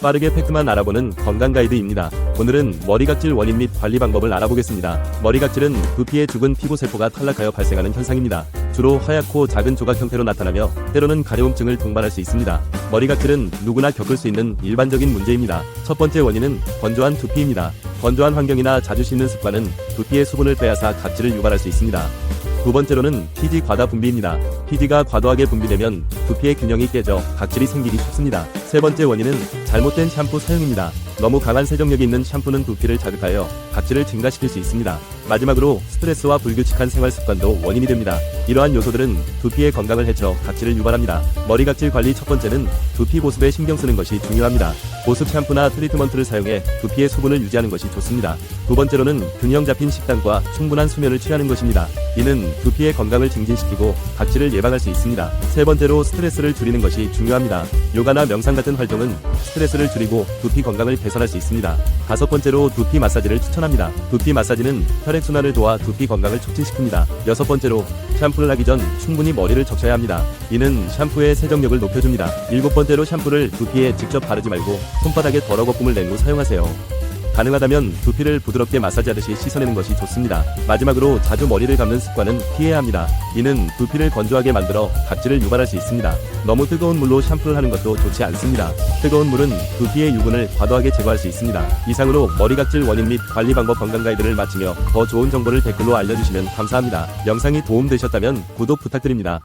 빠르게 팩트만 알아보는 건강 가이드입니다. 오늘은 머리각질 원인 및 관리 방법을 알아보겠습니다. 머리각질은 두피의 죽은 피부세포가 탈락하여 발생하는 현상입니다. 주로 하얗고 작은 조각 형태로 나타나며 때로는 가려움증을 동반할 수 있습니다. 머리각질은 누구나 겪을 수 있는 일반적인 문제입니다. 첫 번째 원인은 건조한 두피입니다. 건조한 환경이나 자주 씻는 습관은 두피의 수분을 빼앗아 각질을 유발할 수 있습니다. 두 번째로는 피지 과다 분비입니다. 피지가 과도하게 분비되면 두피의 균형이 깨져 각질이 생기기 쉽습니다. 세 번째 원인은 잘못된 샴푸 사용입니다. 너무 강한 세정력이 있는 샴푸는 두피를 자극하여 각질을 증가시킬 수 있습니다. 마지막으로 스트레스와 불규칙한 생활 습관도 원인이 됩니다. 이러한 요소들은 두피의 건강을 해쳐 각질을 유발합니다. 머리 각질 관리 첫 번째는 두피 보습에 신경 쓰는 것이 중요합니다. 보습 샴푸나 트리트먼트를 사용해 두피의 수분을 유지하는 것이 좋습니다. 두 번째로는 균형 잡힌 식단과 충분한 수면을 취하는 것입니다. 이는 두피의 건강을 증진시키고 각질을 예방할 수 있습니다. 세 번째로 스트레스를 줄이는 것이 중요합니다. 요가나 명상 같은 활동은 스트레스를 줄이고 두피 건강을 개선할 수 있습니다. 다섯 번째로 두피 마사지를 추천합니다. 두피 마사지는 혈액순환을 도와 두피 건강을 촉진시킵니다. 여섯 번째로 샴푸를 하기 전 충분히 머리를 적셔야 합니다. 이는 샴푸의 세정력을 높여줍니다. 일곱 번째로 샴푸를 두피에 직접 바르지 말고 손바닥에 덜어 거품을 낸 후 사용하세요. 가능하다면 두피를 부드럽게 마사지하듯이 씻어내는 것이 좋습니다. 마지막으로 자주 머리를 감는 습관은 피해야 합니다. 이는 두피를 건조하게 만들어 각질을 유발할 수 있습니다. 너무 뜨거운 물로 샴푸를 하는 것도 좋지 않습니다. 뜨거운 물은 두피의 유분을 과도하게 제거할 수 있습니다. 이상으로 머리 각질 원인 및 관리 방법 건강 가이드를 마치며 더 좋은 정보를 댓글로 알려주시면 감사합니다. 영상이 도움되셨다면 구독 부탁드립니다.